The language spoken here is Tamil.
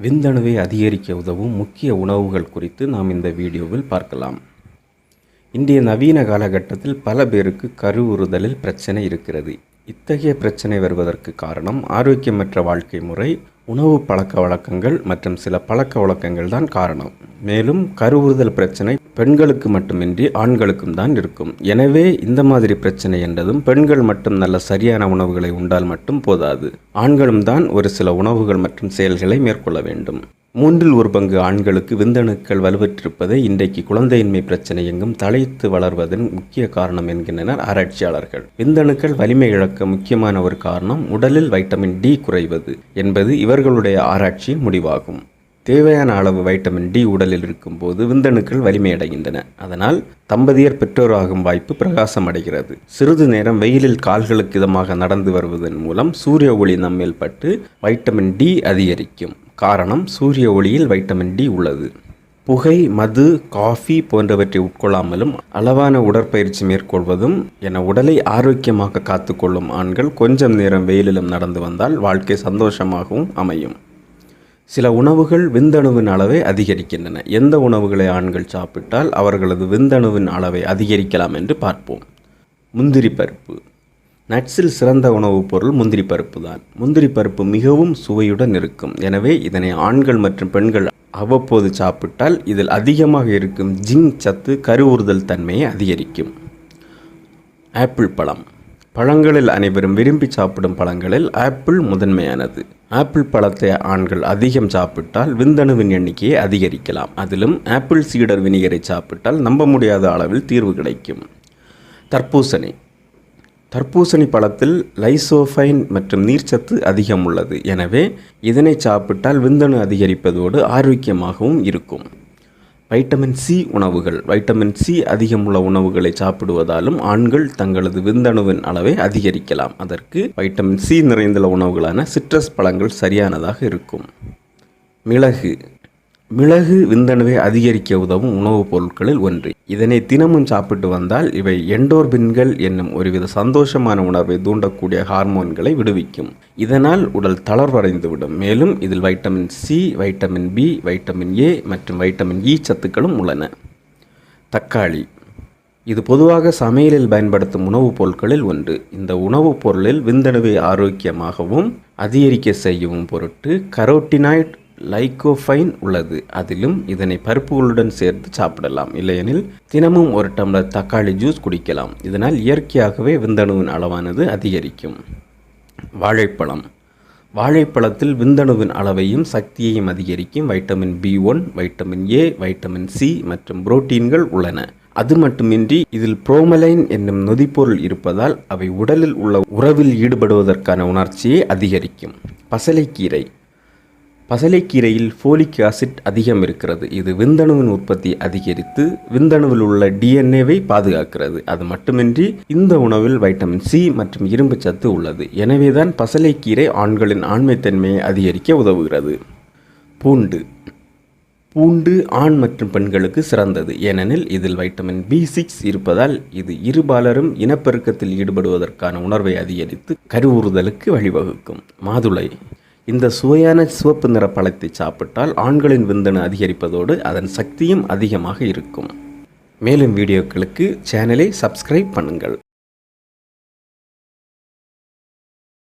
விந்தணுவை அதிகரிக்க உதவும் முக்கிய உணவுகள் குறித்து நாம் இந்த வீடியோவில் பார்க்கலாம். இன்றைய நவீன காலகட்டத்தில் பல பேருக்கு கருவுறுதலில் பிரச்சனை இருக்கிறது. இத்தகைய பிரச்சனை வருவதற்கு காரணம் ஆரோக்கியமற்ற வாழ்க்கை முறை உணவு பழக்க வழக்கங்கள் மற்றும் சில பழக்க வழக்கங்கள் தான் காரணம். மேலும் கருவுறுதல் பிரச்சனை பெண்களுக்கு மட்டுமின்றி ஆண்களுக்கும் தான் இருக்கும். எனவே இந்த மாதிரி பிரச்சனை என்றதும் பெண்கள் மட்டும் நல்ல சரியான உணவுகளை உண்டால் மட்டும் போதாது. ஆண்களும் தான் ஒரு சில உணவுகள் மற்றும் செயல்களை மேற்கொள்ள வேண்டும். மூன்றில் ஒரு பங்கு ஆண்களுக்கு விந்தணுக்கள் வலுவற்றிருப்பதை இன்றைக்கு குழந்தையின்மை பிரச்சனை எங்கும் தலைத்து வளர்வதன் முக்கிய காரணம் என்கின்றனர் ஆராய்ச்சியாளர்கள். விந்தணுக்கள் வலிமை இழக்க முக்கியமான ஒரு காரணம் உடலில் வைட்டமின் டி குறைவது என்பது இவர்களுடைய ஆராய்ச்சியின் முடிவாகும். தேவையான அளவு வைட்டமின் டி உடலில் இருக்கும்போது விந்தணுக்கள் வலிமையடைகின்றன. அதனால் தம்பதியர் பெற்றோராகும் வாய்ப்பு பிரகாசம் அடைகிறது சிறிது நேரம் வெயிலில் கால்களுக்கு இதமாக நடந்து வருவதன் மூலம் சூரிய ஒளி நம்மேல் பட்டு வைட்டமின் டி அதிகரிக்கும். காரணம் சூரிய ஒளியில் வைட்டமின் டி உள்ளது. புகை மது காஃபி போன்றவற்றை உட்கொள்ளாமலும் அளவான உடற்பயிற்சி மேற்கொள்வதும் என உடலை ஆரோக்கியமாக காத்துக்கொள்ளும் ஆண்கள் கொஞ்சம் நேரம் வெயிலிலும் நடந்து வந்தால் வாழ்க்கை சந்தோஷமாகவும் அமையும். சில உணவுகள் விந்தணுவின் அளவை அதிகரிக்கின்றன. எந்த உணவுகளை ஆண்கள் சாப்பிட்டால் அவர்களது விந்தணுவின் அளவை அதிகரிக்கலாம் என்று பார்ப்போம். முந்திரி பருப்பு. நட்ஸில் சிறந்த உணவுப் பொருள் முந்திரி பருப்பு தான். முந்திரி பருப்பு மிகவும் சுவையுடன் இருக்கும். எனவே இதனை ஆண்கள் மற்றும் பெண்கள் அவ்வப்போது சாப்பிட்டால் இதில் அதிகமாக இருக்கும் ஜிங் சத்து கருவுறுதல் தன்மையை அதிகரிக்கும். ஆப்பிள் பழம். பழங்களில் அனைவரும் விரும்பி சாப்பிடும் பழங்களில் ஆப்பிள் முதன்மையானது. ஆப்பிள் பழத்தை ஆண்கள் அதிகம் சாப்பிட்டால் விந்தணுவின் எண்ணிக்கையை அதிகரிக்கலாம். அதிலும் ஆப்பிள் சீடர் வினிகரை சாப்பிட்டால் நம்ப முடியாத அளவில் தீர்வு கிடைக்கும். தர்பூசணி. தர்பூசணி பழத்தில் லைசோஃபைன் மற்றும் நீர்ச்சத்து அதிகம் உள்ளது. எனவே இதனை சாப்பிட்டால் விந்தணு அதிகரிப்பதோடு ஆரோக்கியமாகவும் இருக்கும். வைட்டமின் சி உணவுகள். வைட்டமின் சி அதிகமுள்ள உணவுகளை சாப்பிடுவதாலும் ஆண்கள் தங்களது விந்தணுவின் அளவை அதிகரிக்கலாம். அதற்கு வைட்டமின் சி நிறைந்துள்ள உணவுகளான சிட்ரஸ் பழங்கள் சரியானதாக இருக்கும். மிளகு. மிளகு விந்தணுவை அதிகரிக்க உதவும் உணவுப் பொருட்களில் ஒன்று. இதனை தினமும் சாப்பிட்டு வந்தால் இவை எண்டோர்பின்கள் என்னும் ஒருவித சந்தோஷமான உணர்வை தூண்டக்கூடிய ஹார்மோன்களை விடுவிக்கும். இதனால் உடல் தளர்வடைந்துவிடும். மேலும் இதில் vitamin C vitamin B vitamin A மற்றும் வைட்டமின் இ சத்துக்களும் உள்ளன. தக்காளி. இது பொதுவாக சமையலில் பயன்படுத்தும் உணவுப் பொருட்களில் ஒன்று. இந்த உணவுப் பொருளில் விந்தணுவை ஆரோக்கியமாகவும் அதிகரிக்க செய்யவும் பொருட்டு கரோட்டினாய்ட் லைகோஃபைன் உள்ளது. அதிலும் இதனை பருப்புகளுடன் சேர்த்து சாப்பிடலாம். இல்லையெனில் தினமும் ஒரு டம்ளர் தக்காளி ஜூஸ் குடிக்கலாம். இதனால் இயற்கையாகவே விந்தணுவின் அளவானது அதிகரிக்கும். வாழைப்பழம். வாழைப்பழத்தில் விந்தணுவின் அளவையும் சக்தியையும் அதிகரிக்கும். Vitamin B one vitamin A vitamin C மற்றும் புரோட்டீன்கள் உள்ளன. அது மட்டுமின்றி இதில் புரோமலைன் என்னும் நொதிப்பொருள் இருப்பதால் அவை உடலில் உள்ள உறவில் ஈடுபடுவதற்கான உணர்ச்சியை அதிகரிக்கும். பசலைக்கீரை. பசலைக்கீரையில் ஃபோலிக் ஆசிட் அதிகம் இருக்கிறது இது விந்தணுவின் உற்பத்தி அதிகரித்து விந்தணுவில் உள்ள டிஎன்ஏவை பாதுகாக்கிறது. அது மட்டுமின்றி இந்த உணவில் வைட்டமின் சி மற்றும் இரும்பு சத்து உள்ளது. எனவேதான் பசலைக்கீரை ஆண்களின் ஆண்மைத்தன்மையை அதிகரிக்க உதவுகிறது. பூண்டு. பூண்டு ஆண் மற்றும் பெண்களுக்கு சிறந்தது. ஏனெனில் இதில் வைட்டமின் பி சிக்ஸ் இருப்பதால் இது இருபாலரும் இனப்பெருக்கத்தில் ஈடுபடுவதற்கான உணர்வை அதிகரித்து கருவுறுதலுக்கு வழிவகுக்கும். மாதுளை. இந்த சுவையான சிவப்பு நிற பழத்தை சாப்பிட்டால் ஆண்களின் விந்தணு அதிகரிப்பதோடு அதன் சக்தியும் அதிகமாக இருக்கும். மேலும் வீடியோக்களுக்கு சேனலை சப்ஸ்கிரைப் பண்ணுங்கள்.